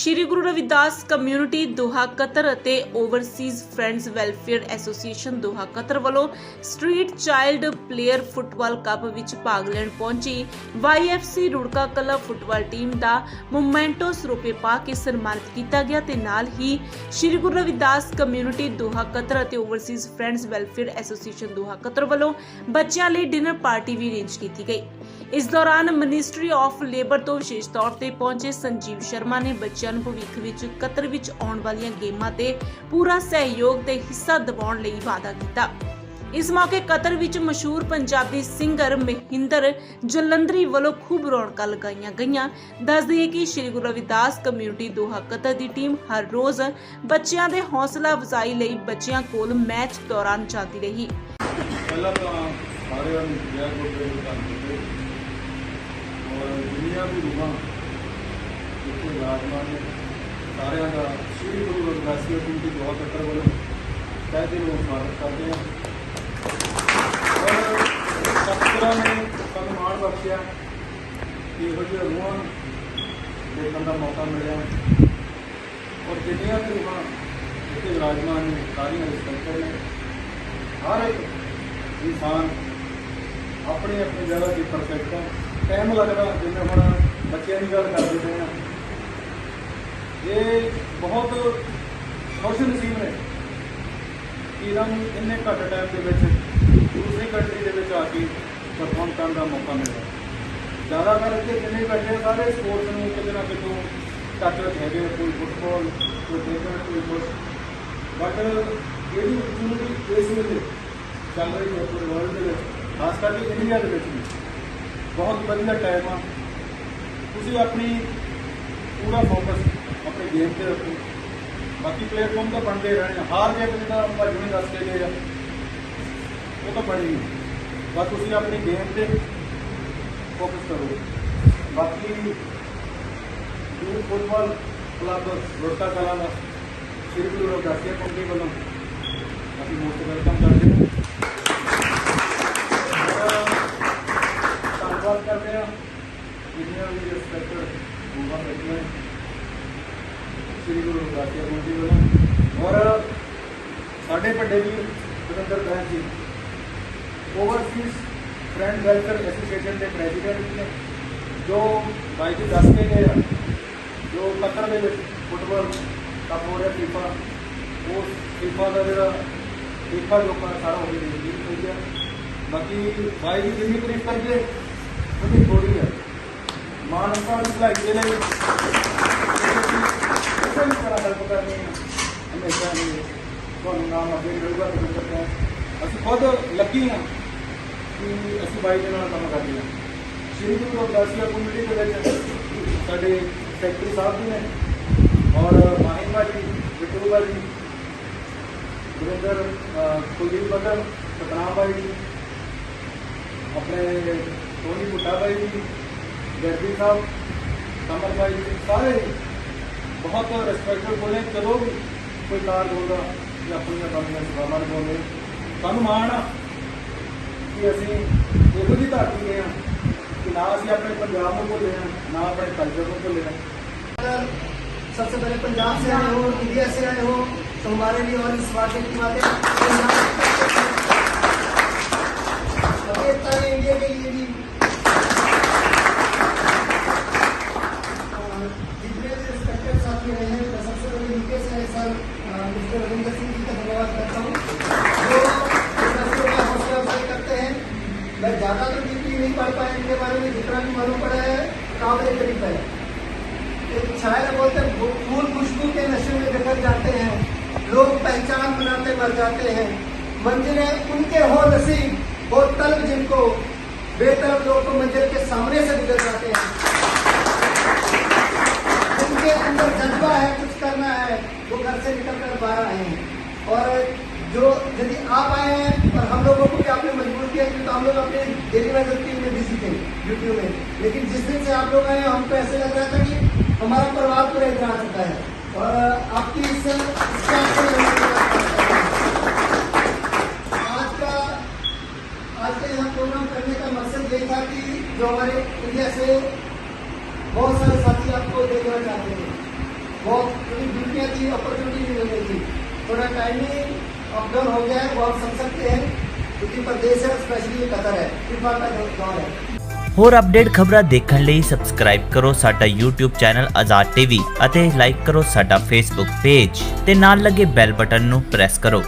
Shri Guru Ravidas community Doha Qatar ਅਤੇ overseas friends welfare association Doha Qatar ਵੱਲੋਂ street child player football cup ਵਿੱਚ ਭਾਗ ਲੈਣ ਪਹੁੰਚੀ। YFC Rurka Kalan football team ਦਾ memento ਸਰੂਪੇ ਪਾ ਕੇ ਸਨਮਾਨਿਤ ਕੀਤਾ ਗਿਆ ਤੇ ਨਾਲ ਹੀ Shri Guru Ravidas community Doha Qatar ਅਤੇ overseas friends welfare association Doha Qatar ਵੱਲੋਂ ਬੱਚਿਆਂ ਲਈ ਡਿਨਰ ਪਾਰਟੀ ਵੀ ਅਰੇਂਜ ਕੀਤੀ ਗਈ। ਇਸ ਦੌਰਾਨ ਮਿਨਿਸਟਰੀ ਆਫ ਲੇਬਰ ਤੋਂ ਵਿਸ਼ੇਸ਼ ਤੌਰ ਤੇ ਪਹੁੰਚੇ ਸੰਜੀਵ ਸ਼ਰਮਾ ਨੇ ਬੱਚਿਆਂ ਨੂੰ ਭਵਿੱਖ ਵਿੱਚ ਕਤਰ ਵਿੱਚ ਆਉਣ ਵਾਲੀਆਂ ਗੇਮਾਂ ਤੇ ਪੂਰਾ ਸਹਿਯੋਗ ਤੇ ਹਿੱਸਾ ਦਿਵਾਉਣ ਲਈ ਵਾਅਦਾ ਕੀਤਾ। ਇਸ ਮੌਕੇ ਕਤਰ ਵਿੱਚ ਮਸ਼ਹੂਰ ਪੰਜਾਬੀ ਸਿੰਗਰ ਮਹਿੰਦਰ ਜਲੰਧਰੀ ਵੱਲੋਂ ਖੂਬ ਰੌਣਕਾਂ ਲਗਾਈਆਂ ਗਈਆਂ। ਦੱਸ ਦਈਏ ਕਿ Shri Guru Ravidas community Doha Qatar ਦੀ ਟੀਮ ਹਰ ਰੋਜ਼ ਬੱਚਿਆਂ ਦੇ ਹੌਸਲਾ ਅਫਜ਼ਾਈ ਲਈ ਬੱਚਿਆਂ ਕੋਲ ਮੈਚ ਦੌਰਾਨ ਜਾਂਦੀ ਰਹੀ। ਪਹਿਲਾਂ ਤਾਂ ਸਾਰਿਆਂ ਨੂੰ ਜੈ ਗੁਰਦੇਵ ਦਾ ਧੰਨਵਾਦ। ਔਰ ਦੁਨੀਆ ਦੀ ਰੂਹਾਂ ਜਿੱਥੇ ਰਾਜਮਾਨ ਨੇ ਸਾਰਿਆਂ ਦਾ ਸ੍ਰੀ ਗੁਰੂ ਰਵਿਦਾਸ ਜੀ ਦੀ ਦੁਆ ਕੱਟਰ ਵੱਲੋਂ ਤਹਿ ਦਿਲੋਂ ਸਵਾਗਤ ਕਰਦੇ ਹਾਂ। ਔਰ ਸਤਿਗੁਰਾਂ ਨੇ ਸਾਨੂੰ ਮਾਣ ਬਖਸ਼ਿਆ। ਕਿ ਇਹੋ ਜਿਹੇ ਰੂਹਾਂ ਦੇਖਣ ਦਾ ਮੌਕਾ ਮਿਲਿਆ। ਔਰ ਜਿੰਨੀਆਂ ਵੀ ਰੂਹਾਂ ਇੱਥੇ ਵਿਰਾਜਮਾਨ ਨੇ, ਸਾਰੀਆਂ ਰਿਸਪੈਕਟਰ ਨੇ। ਹਰ ਇੱਕ ਇਨਸਾਨ ਆਪਣੀ ਆਪਣੀ ਜਗ੍ਹਾ ਤੇ ਪਰਫੈਕਟ ਹੈ। ਟਾਈਮ ਲੱਗਦਾ ਜਿਵੇਂ ਹੁਣ ਬੱਚਿਆਂ ਦੀ ਗੱਲ ਕਰਦੇ ਪਏ ਆ ਇਹ ਬਹੁਤ ਖੁਸ਼ ਨਸੀਬ ਨੇ ਕਿ ਇਹਨਾਂ ਨੂੰ ਇੰਨੇ ਘੱਟ ਟਾਈਮ ਦੇ ਵਿੱਚ ਦੂਸਰੀ ਕੰਟਰੀ ਦੇ ਵਿੱਚ ਆ ਕੇ ਪਰਫਾਰਮ ਕਰਨ ਦਾ ਮੌਕਾ ਮਿਲਿਆ ਜ਼ਿਆਦਾਤਰ ਇੱਥੇ ਜਿੰਨੇ ਬੈਠੇ ਸਾਰੇ ਸਪੋਰਟਸ ਨੂੰ ਕਿਤੇ ਨਾ ਕਿਤੋਂ ਟੱਚ ਹੈਗੇ ਆ, ਕੋਈ ਫੁੱਟਬਾਲ ਕੋਈ ਕ੍ਰਿਕਟ ਕੋਈ ਕੁਛ ਬਟ ਜਿਹੜੀ opportunity ਇਸ ਵੇਲੇ ਚੱਲ ਰਹੀ ਹੈ ਪੂਰੇ ਵਰਲਡ ਦੇ ਵਿੱਚ ਖਾਸ ਕਰਕੇ ਇੰਡੀਆ ਦੇ ਵਿੱਚ ਵੀ ਬਹੁਤ ਵਧੀਆ ਟਾਈਮ ਆ ਤੁਸੀਂ ਆਪਣੀ ਪੂਰਾ ਫੋਕਸ ਆਪਣੇ ਗੇਮ ਤੇ ਰੱਖੋ। ਬਾਕੀ ਪਲੇਟਫਾਰਮ ਤਾਂ ਬਣਦੇ ਰਹਿਣੇ ਆ। ਹਾਰ ਜੇ ਜਿੱਦਾਂ ਆਪਾਂ ਜਿਵੇਂ ਦੱਸ ਕੇ ਗਏ ਆ। ਉਹ ਤਾਂ ਬਣੀ ਨਹੀਂ। ਬਸ ਤੁਸੀਂ ਆਪਣੀ ਗੇਮ ਤੇ ਫੋਕਸ ਕਰੋ। ਬਾਕੀ ਯੂਥ ਫੁੱਟਬਾਲ ਕਲੱਬ ਰੋਟਾ ਕਲਾ ਦਾ, ਸ਼੍ਰੀ ਗੁਰੂ ਰਵਿਦਾਸ ਕੰਪਨੀ ਵੱਲੋਂ ਅਸੀਂ ਮੋਸਟ ਵੈਲਕਮ ਕਰਦੇ ਹਾਂ। ਔਰ ਧੰਨਵਾਦ ਕਰਦੇ ਹਾਂ। ਜਿੰਨੀਆਂ ਵੀ ਰਿਸਪੈਕਟਡ ਹੋਗਾ ਬੈਠੀਆਂ ਸ਼੍ਰੀ ਗੁਰੂ ਰਵਿਦਾਸ ਜੀ ਕੰਪਨੀ ਵੱਲੋਂ। ਔਰ ਸਾਡੇ ਵੱਡੇ ਵੀਰ Surinder Bains ji overseas friend welfare association ਦੇ ਪ੍ਰੈਜ਼ੀਡੈਂਟ ਨੇ, ਜੋ ਬਾਈ ਜੀ ਦੱਸ ਕੇ ਗਏ ਆ, ਜੋ ਕਤਰ ਦੇ ਵਿੱਚ ਫੁੱਟਬਾਲ ਕੱਪ ਹੋ ਰਿਹਾ ਫੀਫਾ ਉਹ ਫੀਫਾ ਦਾ ਜਿਹੜਾ ਫੀਫਾ ਲੋਕਾਂ ਦਾ ਸਾਰਾ ਹੋ ਗਿਆ ਜੀ ਹੋਈ ਆ। ਬਾਕੀ ਬਾਈ ਜੀ ਜਿੰਨੀ ਤਾਰੀਫ ਕਰਕੇ ਉਹਦੀ ਥੋੜੀ ਹੈ ਮਾਨਵਤਾ ਦੀ ਭਲਾਈ ਦੇ ਲਈ ਕਿਸੇ ਵੀ ਤਰ੍ਹਾਂ ਹੈਲਪ ਕਰਨੀ ਹੈ ਹਮੇਸ਼ਾ ਹੀ ਤੁਹਾਨੂੰ ਨਾਮ ਅੱਗੇ ਮਿਲੂਗਾ ਤੇ ਕਰਦੇ ਹਾਂ ਅਸੀਂ ਖੁਦ ਲੱਕੀ ਹਾਂ ਕਿ ਅਸੀਂ ਬਾਈ ਦੇ ਨਾਲ ਕੰਮ ਕਰਦੇ ਹਾਂ ਸ਼੍ਰੀ ਗੁਰੂ ਰਵਿਦਾਸ ਜੀ ਕਮਿਊਨਿਟੀ ਦੇ ਵਿੱਚ ਸਾਡੇ ਸੈਕਟਰੀ ਸਾਹਿਬ ਜੀ ਨੇ ਔਰ ਮਾਹਿਮਾ ਜੀ ਬਿੱਟੂ ਜੀ ਗੁਰਿੰਦਰ ਅਹ, ਕੁਲਦੀਪ ਬਦਲ ਸਤਨਾਮ ਬਾਈ ਜੀ ਆਪਣੇ ਟੋਨੀ ਬੁੱਟਾ ਬਾਈ ਜੀ ਜਰਦੀ ਸਾਹਿਬ ਕਮਰ ਬਾਈ ਜੀ ਸਾਰੇ ਹੀ ਬਹੁਤ ਰਿਸਪੈਕਟਡ ਬੋਲੇ ਜਦੋਂ ਵੀ ਕੋਈ ਕਾਰ ਬੋਲਦਾ ਜਾਂ ਆਪਣੀਆਂ ਬੰਦੀਆਂ ਸਭਾਵਾਂ ਨੂੰ ਬੋਲਦੇ ਸਾਨੂੰ ਮਾਣ ਆ ਕਿ ਅਸੀਂ ਇਹੋ ਜਿਹੀ ਧਰਤੀ ਦੇ ਹਾਂ ਕਿ ਨਾ ਅਸੀਂ ਆਪਣੇ ਪੰਜਾਬ ਨੂੰ ਭੁੱਲੇ ਹਾਂ ਨਾ ਆਪਣੇ ਕਲਚਰ ਨੂੰ ਭੁੱਲੇ ਹਾਂ अगर सबसे पहले पंजाब से आए हो इंडिया से आए हो तो हमारे लिए और इस बात की बात है पाकिस्तान इंडिया के लिए भी बारे में जितना भी मालूम पड़ा है काबिल करीब है। एक शायर बोलते हैं फूल खुशबू के नशे में बिखर जाते हैं। लोग पहचान बनाते मर जाते हैं। मंजिलें उनके हो नसीब हो तलब जिनको, बेतलब लोग तो मंजिल के सामने से गुजर जाते हैं। जिनके अंदर जज्बा है, कुछ करना है, वो घर से निकल कर बाहर आए हैं। और जो यदि आप आए हैं, और हम लोगों को क्या किया क्योंकि हम लोग अपने डेली वेजर टीम में बिज़ी थे ड्यूटी में। लेकिन जिस दिन से आप लोग आए, हमको ऐसे लग रहा था कि हमारा परिवार पूरा इधर आ चुका है। और आपकी इस आज का आज का यहाँ प्रोग्राम करने का मकसद ये था कि जो हमारे इंडिया से बहुत सारे साथी आपको देखना चाहते हैं बहुत ड्यूटियाँ थी अपॉर्चुनिटी मिल रही थी। थोड़ा टाइमिंग अप डाउन हो गया है, वो आप समझ सकते हैं। ਹੋਰ ਅਪਡੇਟ ਖਬਰਾਂ ਦੇਖਣ ਲਈ ਸਬਸਕ੍ਰਾਈਬ ਕਰੋ ਸਾਡਾ YouTube ਚੈਨਲ ਆਜ਼ਾਦ ਟੀਵੀ ਅਤੇ ਲਾਈਕ ਕਰੋ ਸਾਡਾ Facebook ਪੇਜ ਤੇ ਨਾਲ ਲੱਗੇ ਬੈਲ ਬਟਨ ਨੂੰ ਪ੍ਰੈਸ ਕਰੋ।